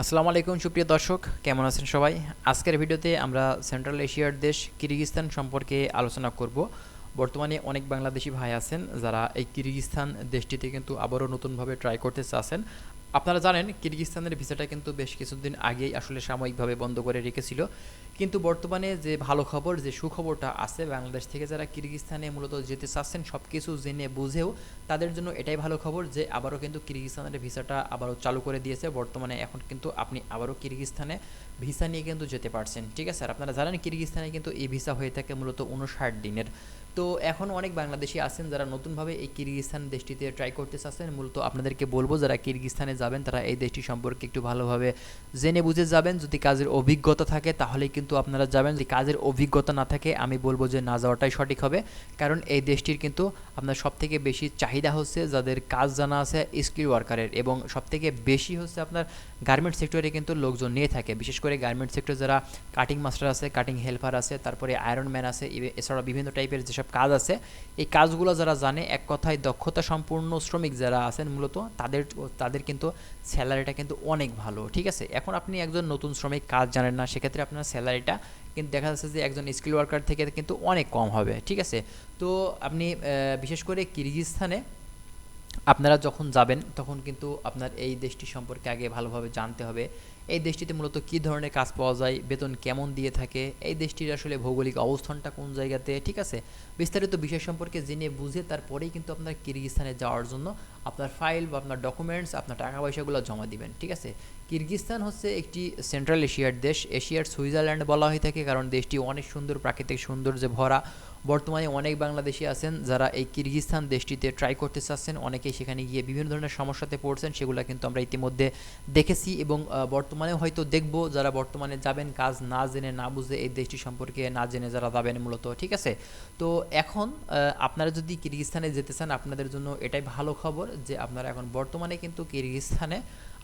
আসসালামু আলাইকুম, সুপ্রিয় দর্শক। কেমন আছেন সবাই? আজকের ভিডিওতে আমরা সেন্ট্রাল এশিয়ার দেশ কিরগিস্তান সম্পর্কে আলোচনা করব। বর্তমানে অনেক বাংলাদেশি ভাই আছেন যারা এই কিরগিস্তান দেশটিতে কিন্তু আবারও নতুনভাবে ট্রাই করতে চাচ্ছেন। আপনারা জানেন, কিরগিস্তানের ভিসাটা কিন্তু বেশ কিছুদিন আগেই আসলে সাময়িকভাবে বন্ধ করে রেখেছিল। কিন্তু বর্তমানে যে ভালো খবর, যে সুখবরটা আছে, বাংলাদেশ থেকে যারা কিরগিস্তানে মূলত যেতে চাচ্ছেন সব কিছু জেনে বুঝেও তাদের জন্য এটাই ভালো খবর যে আবারও কিন্তু কিরগিস্তানের ভিসাটা আবারও চালু করে দিয়েছে। বর্তমানে এখন কিন্তু আপনি আবারও কিরগিস্তানে ভিসা নিয়ে কিন্তু যেতে পারছেন। ঠিক আছে? আর আপনারা জানেন, কিরগিস্তানে কিন্তু এই ভিসা হয়ে থাকে মূলত উনষাট দিনের। তো এখন অনেক বাংলাদেশি আছেন যারা নতুনভাবে এই কিরগিস্তান দেশটিতে ট্রাই করতে চাচ্ছেন মূলত আপনাদেরকে বলব, যারা কিরগিস্তানে যাবেন, তারা এই দেশটি সম্পর্কে একটু ভালোভাবে জেনে বুঝে যাবেন। যদি কাজের অভিজ্ঞতা থাকে তাহলেই কিন্তু আপনারা যাবেন। যদি কাজের অভিজ্ঞতা না থাকে, আমি বলব যে না যাওয়াটাই সঠিক হবে। কারণ এই দেশটির কিন্তু আপনার সবথেকে বেশি চাহিদা হচ্ছে যাদের কাজ জানা আছে স্কিল ওয়ার্কারের এবং সবথেকে বেশি হচ্ছে আপনার গার্মেন্ট সেক্টরে কিন্তু লোকজন নিয়ে থাকে। বিশেষ করে গার্মেন্ট সেক্টর যারা কাটিং মাস্টার আছে কাটিং হেল্পার আছে, তারপরে আয়রন ম্যান আছে এছাড়া বিভিন্ন টাইপের যেসব কাজ আছে। এই কাজগুলো যারা জানে, এক কথায় দক্ষতা সম্পূর্ণ শ্রমিক যারা আছেন মূলত, তাদের তাদের কিন্তু স্যালারিটা কিন্তু অনেক ভালো, ঠিক আছে? এখন আপনি একজন নতুন শ্রমিক, কাজ জানেন না, সেক্ষেত্রে আপনার স্যালারিটা কিন্তু দেখা যাচ্ছে যে একজন স্কিল ওয়ার্কার থেকে কিন্তু অনেক কম হবে, ঠিক আছে? তো আপনি বিশেষ করে কিরগিস্তানে আপনারা যখন যাবেন, তখন কিন্তু আপনার এই দেশটি সম্পর্কে আগে ভালোভাবে জানতে হবে। এই দেশটিতে মূলত কী ধরনের কাজ পাওয়া যায়, বেতন কেমন দিয়ে থাকে, এই দেশটির আসলে ভৌগোলিক অবস্থানটা কোন জায়গাতে, ঠিক আছে? বিস্তারিত বিষয় সম্পর্কে জেনে বুঝে তারপরেই কিন্তু আপনার কিরগিস্তানে যাওয়ার জন্য আপনার ফাইল বা আপনার ডকুমেন্টস, আপনার টাকা পয়সাগুলো জমা দিবেন, ঠিক আছে? কিরগিস্তান হচ্ছে একটি সেন্ট্রাল এশিয়ার দেশ। এশিয়ার সুইজারল্যান্ড বলা হয়ে থাকে কারণ দেশটি অনেক সুন্দর, প্রাকৃতিক সৌন্দর্যে ভরা। বর্তমানে অনেক বাংলাদেশি আছেন যারা এই কিরগিস্তান দেশটিতে ট্রাই করতে চাচ্ছেন। অনেকেই সেখানে গিয়ে বিভিন্ন ধরনের সমস্যাতে পড়ছেন, সেগুলো কিন্তু আমরা ইতিমধ্যে দেখেছি এবং বর্তমানে হয়তো দেখব যারা বর্তমানে যাবেন, কাজ না জেনে, না বুঝে এই দেশটি সম্পর্কে না জেনে যারা যাবেন মূলত, ঠিক আছে? তো এখন আপনারা যদি কিরগিস্তানে যেতে চান, আপনাদের জন্য এটাই ভালো খবর যে আপনারা এখন বর্তমানে কিন্তু কিরগিস্তানে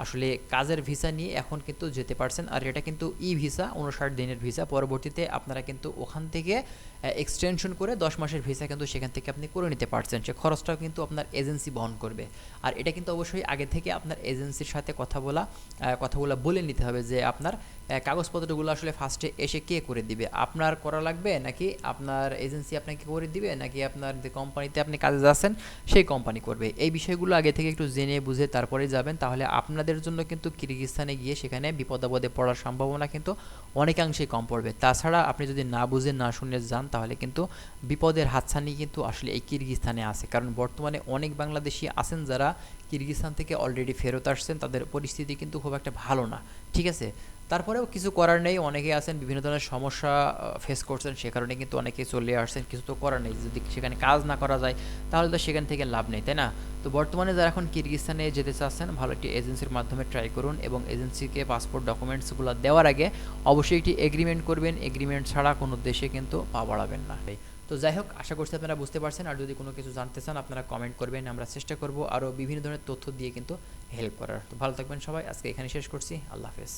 আসলে কাজের ভিসা নিয়ে এখন কিন্তু যেতে পারছেন। আর এটা কিন্তু ই ভিসা, উনষাট দিনের ভিসা। পরবর্তীতে আপনারা কিন্তু ওখান থেকে এক্সটেনশন করে দশ মাসের ভিসা কিন্তু সেখান থেকে আপনি করে নিতে পারছেন। সে খরচটাও কিন্তু আপনার এজেন্সি বহন করবে। আর এটা কিন্তু অবশ্যই আগে থেকে আপনার এজেন্সির সাথে কথা বলা কথাগুলো বলে নিতে হবে যে আপনার কাগজপত্রগুলো আসলে ফার্স্টে এসে কে করে দিবে? আপনার করা লাগবে নাকি আপনার এজেন্সি আপনাকে করে দিবে? নাকি আপনার যে কোম্পানিতে আপনি কাজে যাচ্ছেন, সেই কোম্পানি করবে? এই বিষয়গুলো আগে থেকে একটু জেনে বুঝে তারপরে যাবেন। তাহলে আপনাদের জন্য কিন্তু কিরগিস্তানে গিয়ে সেখানে বিপদাপদে পড়ার সম্ভাবনা কিন্তু অনেকাংশেই কম পড়বে। তাছাড়া আপনি যদি না বুঝে না শুনে যান, তাহলে কিন্তু বিপদের হাতছানি কিন্তু আসলে এই কিরগিস্তানে আছে। কারণ বর্তমানে অনেক বাংলাদেশি আছেন যারা কিরগিস্তান থেকে অলরেডি ফেরত আসছেন, তাদের পরিস্থিতি কিন্তু খুব একটা ভালো না। ঠিক আছে? তারপরেও কিছু করার নেই, অনেকে আছেন, বিভিন্ন ধরনের সমস্যা ফেস করছেন, সে কারণে কিন্তু অনেকে চলে আসছেন, কিছু তো করার নেই। যদি সেখানে কাজ না করা যায়, তাহলে তো সেখান থেকে লাভ নেই, তাই না? তো বর্তমানে যারা এখন কিরগিস্তানে যেতে চাচ্ছেন, ভালো একটি এজেন্সির মাধ্যমে ট্রাই করুন এবং এজেন্সিকে পাসপোর্ট ডকুমেন্টসগুলো দেওয়ার আগে অবশ্যই একটি এগ্রিমেন্ট করবেন। এগ্রিমেন্ট ছাড়া কোনো দেশে কিন্তু পা বাড়াবেন না। তো যাই হোক, আশা করছি আপনারা বুঝতে পারছেন। আর যদি কোনো কিছু জানতে চান, আপনারা কমেন্ট করবেন, আমরা চেষ্টা করব আরও বিভিন্ন ধরনের তথ্য দিয়ে কিন্তু হেল্প করার। তো ভালো থাকবেন সবাই। আজকে এখানে শেষ করছি। আল্লাহ হাফেজ।